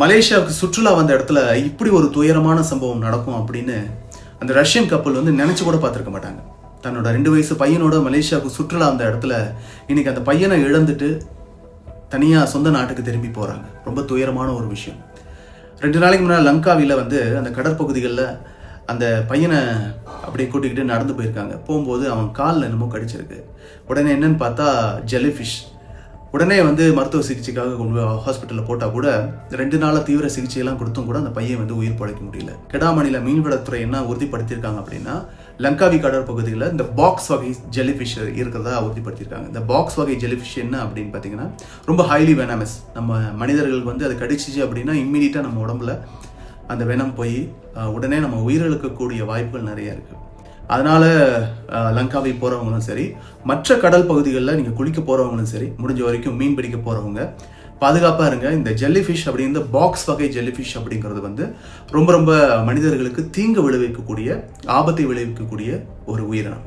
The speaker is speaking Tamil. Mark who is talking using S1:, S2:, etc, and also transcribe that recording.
S1: மலேசியாவுக்கு சுற்றுலா வந்த இடத்துல இப்படி ஒரு துயரமான சம்பவம் நடக்கும் அப்படின்னு அந்த ரஷ்யன் கப்பல் வந்து நினைச்சு கூட பார்த்துருக்க மாட்டாங்க. தன்னோட ரெண்டு வயசு பையனோட மலேசியாவுக்கு சுற்றுலா அந்த இடத்துல இன்னைக்கு அந்த பையனை இழந்துட்டு தனியாக சொந்த நாட்டுக்கு திரும்பி போகிறாங்க ரொம்ப துயரமான ஒரு விஷயம். ரெண்டு நாளைக்கு முன்னாடி லங்காவில் வந்து அந்த கடற்பகுதிகளில் அந்த பையனை அப்படியே கூட்டிக்கிட்டு நடந்து போயிருக்காங்க. போகும்போது அவன் காலில் என்னமோ கடிச்சிருக்கு. உடனே என்னன்னு பார்த்தா ஜெல்லிஃபிஷ் உடனே வந்து மருத்துவ சிகிச்சைக்காக கொண்டு போய் ஹாஸ்பிட்டலில் போட்டால் கூட ரெண்டு நாளாக தீவிர சிகிச்சையெல்லாம் கொடுத்தும் கூட அந்த பையன் வந்து உயிர் பழைக்க முடியல. கெடாமணியில் மீன்வளத்துறை என்ன உறுதிப்படுத்தியிருக்காங்க அப்படின்னா லங்காவி கடற்பகுதியில் இந்த பாக்ஸ் வகை ஜெலிஃபிஷ் இருக்கிறதா உறுதிப்படுத்தியிருக்காங்க. இந்த பாக்ஸ் வகை ஜெல்லிஃபிஷ் என்ன அப்படின்னு பார்த்தீங்கன்னா ரொம்ப ஹைலி வெனமஸ் நம்ம மனிதர்களுக்கு வந்து அது கடிச்சிச்சு அப்படின்னா இம்மீடியட்டாக நம்ம உடம்புல அந்த வெனம் போய் உடனே நம்ம உயிரிழக்கக்கூடிய வாய்ப்புகள் நிறைய இருக்குது அதனால் லங்காவை போகிறவங்களும் சரி மற்ற கடல் பகுதிகளில் நீங்கள் குளிக்க போகிறவங்களும் சரி முடிஞ்ச வரைக்கும் மீன் பிடிக்க போகிறவங்க பாதுகாப்பாக இருங்க. இந்த ஜெல்லிஃபிஷ் அப்படிங்கிற பாக்ஸ் வகை ஜெல்லிஃபிஷ் அப்படிங்கிறது வந்து ரொம்ப ரொம்ப மனிதர்களுக்கு தீங்கு விளைவிக்கக்கூடிய ஆபத்தை விளைவிக்கக்கூடிய ஒரு உயிரினம்.